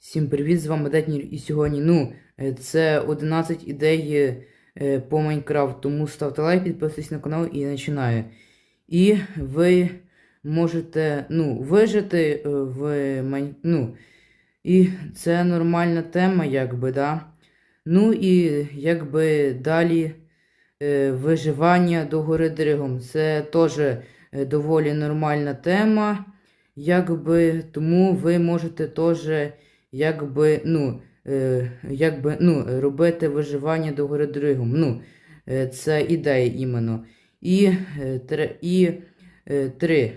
Всім привіт, з вами Детнір і сьогодні, ну, е, це 11 ідей е, по Майнкрафту, тому ставте лайк, підписуйтесь на канал і починаю. І ви можете, ну, вижити е, в Майн... ну, і це нормальна тема, якби, да. Ну і якби далі виживання до гори Дригом. Це теж доволі нормальна тема, якби, тому ви можете теж якби, ну, е, якби, ну, робити виживання до гори Дригом. Ну, е, це ідея іменно. І, е, і три.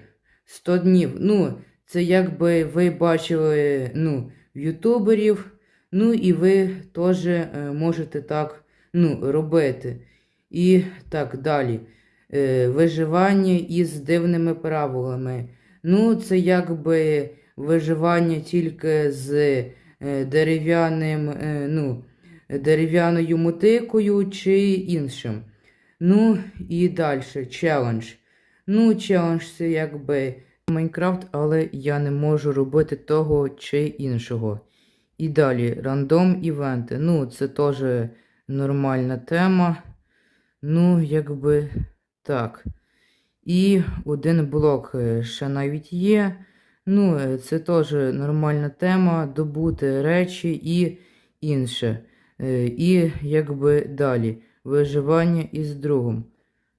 100 днів. Ну, це якби ви бачили ну, ютуберів. Ну і ви теж можете так ну, робити. І так далі. Виживання із дивними правилами. Ну, це якби виживання тільки з е, дерев'яним, е, ну, дерев'яною мотикою чи іншим. Ну і далі. Челендж. Ну, челендж це якби Майнкрафт, але я не можу робити того чи іншого. І далі рандом івенти. Ну, це теж нормальна тема. Ну, якби так. І один блок е, ще навіть є. Ну, е, це теж нормальна тема, добути речі і інше. Е, І якби далі. Виживання із другом.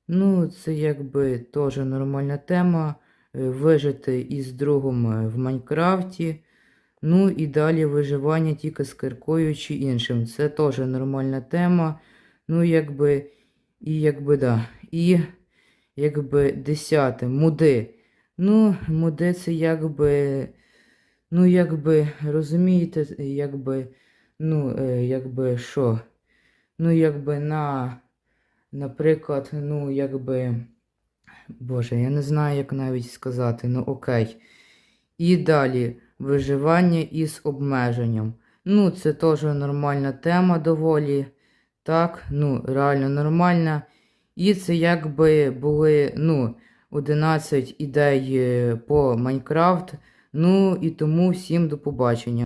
Ну, це якби теж нормальна тема. е, Вижити із другом в Майнкрафті. Ну і далі виживання тільки з киркою чи іншим. Це теж нормальна тема. Ну, якби, і якби да. І якби десяте, муди. Ну, це якби, ну, якби, розумієте, якби, ну, е, якби що? Ну, якби на, наприклад, ну, якби, боже, я не знаю, як навіть сказати, ну окей. І далі виживання із обмеженням. Ну, це теж нормальна тема доволі. Так, ну, реально нормальна. І це якби були, ну, 11 ідей е, по Майнкрафт. Ну і тому всім до побачення.